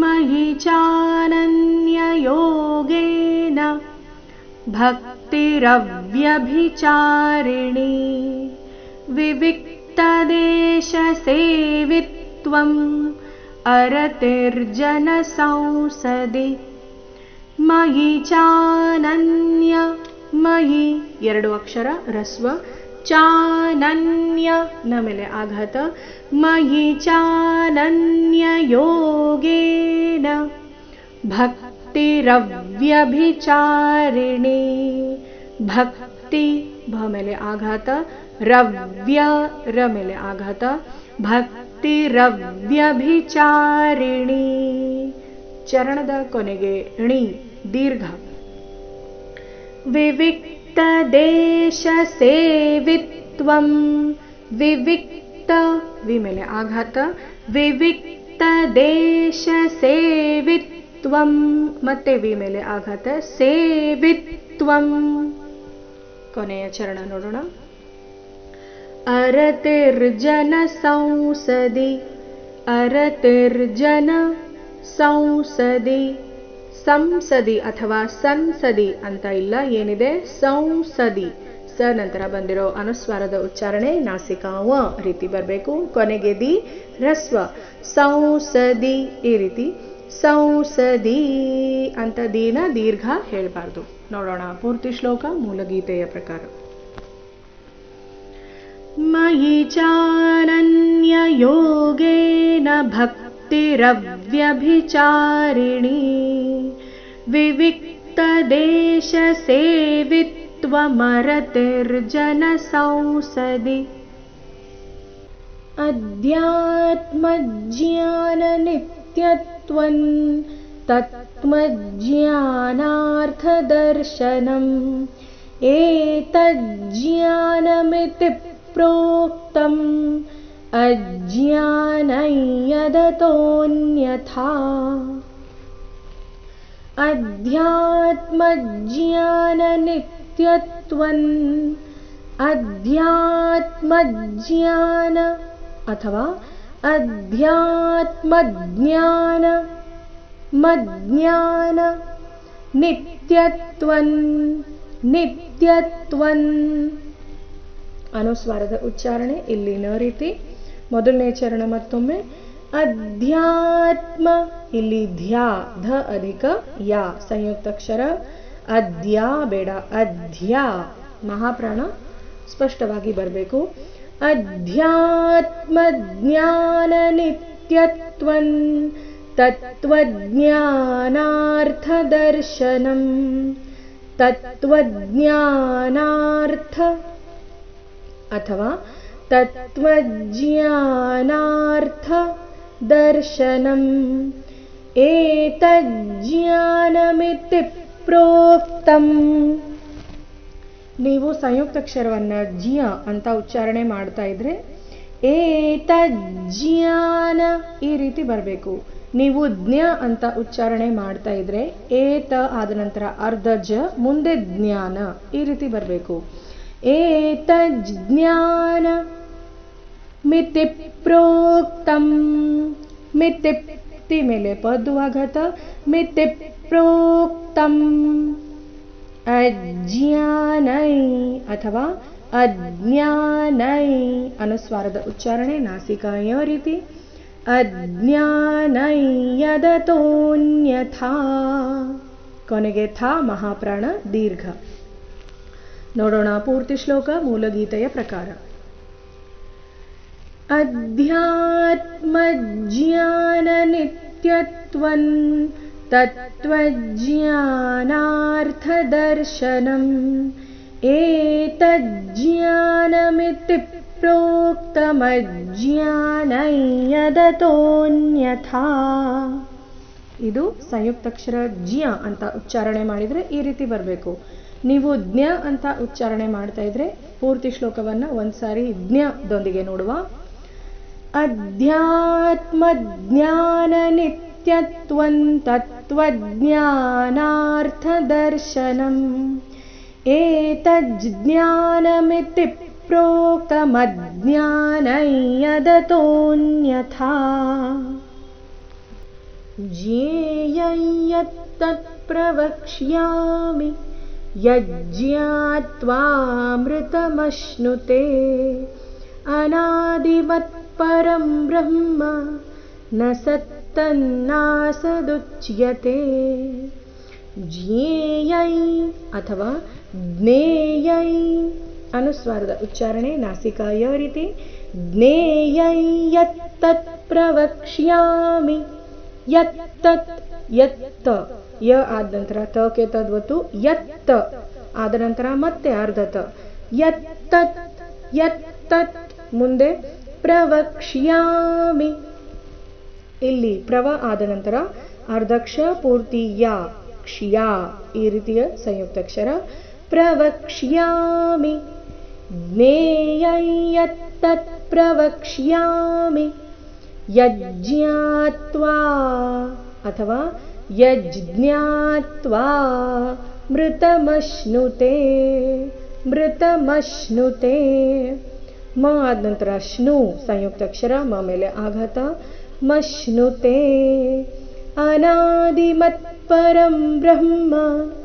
मयि चानन्ययोगेन भक्तिरव्यभिचारिणी विविक्तदेशसेवित्वम् अरतिर्जनसंसदि मयि ಚಾನನ್ಯ ಮಯಿ ಎರಡು ಅಕ್ಷರ ರಸ್ವ ಚಾನನ್ಯ. ನ ಮೇಲೆ ಆಘಾತ. ಮಯಿ ಚಾನನ್ಯ ಯೋಗೇನ. ಭಕ್ತಿರವ್ಯಭಿಚಾರಿಣಿ ಭಕ್ತಿ ಭ ಮೇಲೆ ಆಘಾತ. ರವ್ಯ ರ ಮೇಲೆ ಆಘಾತ. ಭಕ್ತಿರವ್ಯಭಿಚಾರಿಣಿ ಚರಣದ ಕೊನೆಗೆ ಣಿ ದೀರ್ಘ. ವಿವಿಕ್ತದೇಶಸೇವಿತ್ವಂ ವಿವಿಕ್ತ ವಿ ಮೇಲೆ ಆಘಾತ ವಿವಿಕ್ತದೇಶಸೇವಿತ್ವಂ ಮತ್ತೆ ವಿ ಮೇಲೆ ಆಘಾತ ಸೇವಿತ್ವಂ ಕೊನೆಯ ಚರಣ ನೋಡೋಣ ಅರತಿರ್ಜನ ಸಂಸದಿ ಅರತಿರ್ಜನ ಸಂಸದಿ ಸಂಸದಿ ಅಥವಾ ಸಂಸದಿ ಅಂತ ಇಲ್ಲ, ಏನಿದೆ? ಸಂಸದಿ. ಸ ನಂತರ ಬಂದಿರೋ ಅನುಸ್ವಾರದ ಉಚ್ಚಾರಣೆ ನಾಸಿಕಾವ ರೀತಿ ಬರಬೇಕು. ಕೊನೆಗೆ ದಿ ರಸ್ವ. ಸಂಸದಿ ಈ ರೀತಿ. ಸಂಸದಿ ಅಂತ ದೀನ ದೀರ್ಘ ಹೇಳಬಾರ್ದು. ನೋಡೋಣ ಪೂರ್ತಿ ಶ್ಲೋಕ ಮೂಲಗೀತೆಯ ಪ್ರಕಾರ. ಮಯಿ ಯೋಗೇನ ಭಕ್ತ भक्तिरव्यभिचारिणी विविक्तदेशसेवित्वमरतिर्जनसंसदि। अध्यात्मज्ञाननित्यत्वन् तत्त्वज्ञानार्थदर्शनम्। एतज्ज्ञानमिति प्रोक्तम् अज्ञानै यदतोऽन्यथा अध्यात्मज्ञाननित्यत्वन् अध्यात्मज्ञान अथवा अध्यात्मज्ञान मज्ञान नित्यत्वन् ನಿತ್ಯತ್ವನ್ ಅನುಸ್ವಾರದ ಉಚ್ಚಾರಣೆ ಇಲ್ಲಿನ ರೀತಿ ಮೊದಲನೇ ಚರಣ ಮತ್ತೊಮ್ಮೆ. ಅಧ್ಯಾತ್ಮ, ಇಲ್ಲಿ ಧ್ಯಾ, ಧ ಅಧಿಕ ಯಾ ಸಂಯುಕ್ತಾಕ್ಷರ ಅದ್ಯಾ ಬೇಡ, ಅಧ್ಯ, ಮಹಾಪ್ರಾಣ ಸ್ಪಷ್ಟವಾಗಿ ಬರಬೇಕು. ಅಧ್ಯಾತ್ಮ, ಜ್ಞಾನ, ನಿತ್ಯತ್ವನ್ ತತ್ವಜ್ಞಾನಾರ್ಥದರ್ಶನಂ ತತ್ವಜ್ಞಾನಾರ್ಥ ಅಥವಾ ದರ್ಶನಂ ಏತಜ್ಞಾನಮಿತಿ ಪ್ರೋಕ್ತಂ ನೀವು ಸಂಯುಕ್ತಾಕ್ಷರವನ್ನ ಜಿಯ ಅಂತ ಉಚ್ಚಾರಣೆ ಮಾಡ್ತಾ ಇದ್ರೆ ಏತಜ್ಞಾನ ಈ ರೀತಿ ಬರಬೇಕು. ನೀವು ಜ್ಞ ಅಂತ ಉಚ್ಚಾರಣೆ ಮಾಡ್ತಾ ಇದ್ರೆ ಏತ ಆದ ನಂತರ ಅರ್ಧ ಜ, ಮುಂದೆ ಜ್ಞಾನ ಈ ರೀತಿ ಬರಬೇಕು. ಏತ ಜ್ಞಾನ ಮಿತಿ ಪ್ರೋಕ್ತಂ ಮಿತಿ ಮೇಲೆ ಪದ್ವಾಘಾತ ಮಿತಿ ಪ್ರೋಕ್ತಂ ಅಜ್ಞಾನೈ ಅಥವಾ ಅಜ್ಞಾನೈ ಅನುಸ್ವಾರದ ಉಚ್ಚಾರಣೆ ನಾಸಿಕಾಯ ರೀತಿ ಅಜ್ಞಾನೈ ಯದತೋನ್ಯಥಾ ಕೊನೆಗೆ ಥಾ ಮಹಾಪ್ರಾಣ ದೀರ್ಘ ನೋಡೋಣ ಪೂರ್ತಿ ಶ್ಲೋಕ ಮೂಲಗೀತೆಯ ಪ್ರಕಾರ. ಅಧ್ಯಾತ್ಮಜ್ಞಾನ ನಿತ್ಯತ್ವನ್ ತತ್ವಜ್ಞಾನಾರ್ಥದರ್ಶನಂ ಏತಜ್ಞಾನಮಿತಿ ಪ್ರೋಕ್ತಮಜ್ಞಾನೈ ಯದತೋನ್ಯಥಾ ಇದು ಸಂಯುಕ್ತಾಕ್ಷರ ಜ್ಞ ಅಂತ ಉಚ್ಚಾರಣೆ ಮಾಡಿದರೆ ಈ ರೀತಿ ಬರಬೇಕು. ನೀವು ಜ್ಞ ಅಂತ ಉಚ್ಚಾರಣೆ ಮಾಡ್ತಾ ಇದ್ರೆ ಪೂರ್ತಿ ಶ್ಲೋಕವನ್ನ ಒಂದ್ಸಾರಿ ಜ್ಞದೊಂದಿಗೆ ನೋಡುವ ಅಧ್ಯಾತ್ಮ ಜ್ಞಾನ ನಿತ್ಯತ್ವನ್ ತತ್ವಜ್ಞಾನಾರ್ಥ ದರ್ಶನಂ ಏತಜ್ಞಾನಮಿತಿ ಪ್ರೋಕ್ತಮಜ್ಞಾನೈ ಯದತೋನ್ಯಥಾ. 「 ಯದತೋನ್ಯಥಾ ज्ञेयं यत्तत् प्रवक्ष्यामि यज्ञात्वामृतमश्नुते। अनादिवत्परं ब्रह्म न सत्तन्नासदुच्यते। ज्ञेयै अथवा ज्ञेयै अनुस्वारद उच्चारणे नासिकायरिति ज्ञेयै यत्तत् प्रवक्ष्यामि। यत्तत् यत्त। ಯ ಆದ ನಂತರ ತಕ್ಕೆ ತದ್ವತ್ತು ಯತ್ತ ಆದ ನಂತರ ಮತ್ತೆ ಅರ್ಧತ ಯತ್ತತ್ ಯತ್ತತ್ ಮುಂದೆ ಪ್ರವಕ್ಷ್ಯಾಮಿ. ಇಲ್ಲಿ ಪ್ರವ ಆದ ನಂತರ ಅರ್ಧಕ್ಷ ಪೂರ್ತಿ ಯಾ, ಕ್ಷಿಯಾ ಈ ರೀತಿಯ ಸಂಯುಕ್ತಾಕ್ಷರ. ಪ್ರವಕ್ಷ್ಯಾಮಿ. ಜ್ಞೇಯತ್ತತ್ ಪ್ರವಕ್ಷ್ಯಾಮಿ. ಯಜ್ಞಾತ್ವಾ ಅಥವಾ ಯಜ್ಞಾತ್ವಾ ಮೃತಮಶ್ನುತೆ ಮೃತಮಶ್ನುತೆ. ಮ ಆದ ನಂತರ ಶ್ನು ಸಂಯುಕ್ತಾಕ್ಷರ ಮ ಮೇಲೆ ಆಘಾತ. ಮಶ್ನುತೆ ಅನಾದಿಮತ್ಪರಂ ಬ್ರಹ್ಮ.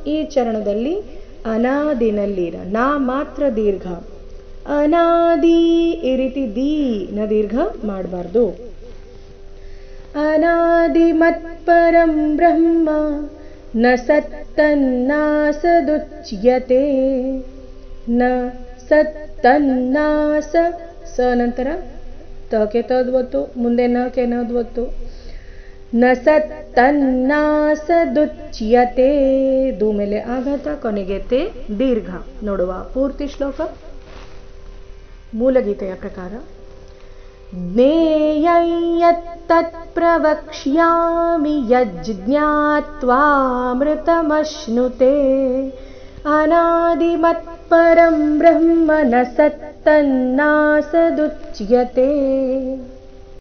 ಈ ಚರಣದಲ್ಲಿ ಅನಾದಿನಲ್ಲಿರ, ನಾ ಮಾತ್ರ ದೀರ್ಘ. ಅನಾದಿ ಈ ರೀತಿ ನ ದೀರ್ಘ ಮಾಡಬಾರ್ದು. ಅನಾದಿಮತ್ಪರಂ ಬ್ರಹ್ಮ ನ ಸತ್ತನ್ನಾಸದುಚ್ಯತೆ ನ ಸತ್ತನ್ನಾಸ ಸ ನಂತರ ತಕೆ ತದ್ವತ್ತು ಮುಂದೆ ನ ಕೆ ನದ್ವತ್ತು ನ ಸತ್ತನ್ನಾಸದುಚ್ಯತೆ ದು ಮೇಲೆ ಆಘಾತ ಕೊನೆಗೆ ತೇ ದೀರ್ಘ ನೋಡುವ ಪೂರ್ತಿ ಶ್ಲೋಕ, ಮೂಲಗೀತೆಯ ಪ್ರಕಾರ ಜ್ಞೇಯತ್ತತ್ प्रवक्ष्यामि यज्ज्ञात्वामृतमश्नुते अनादिमत्परं ब्रह्म न सत्तन्नासदुच्यते।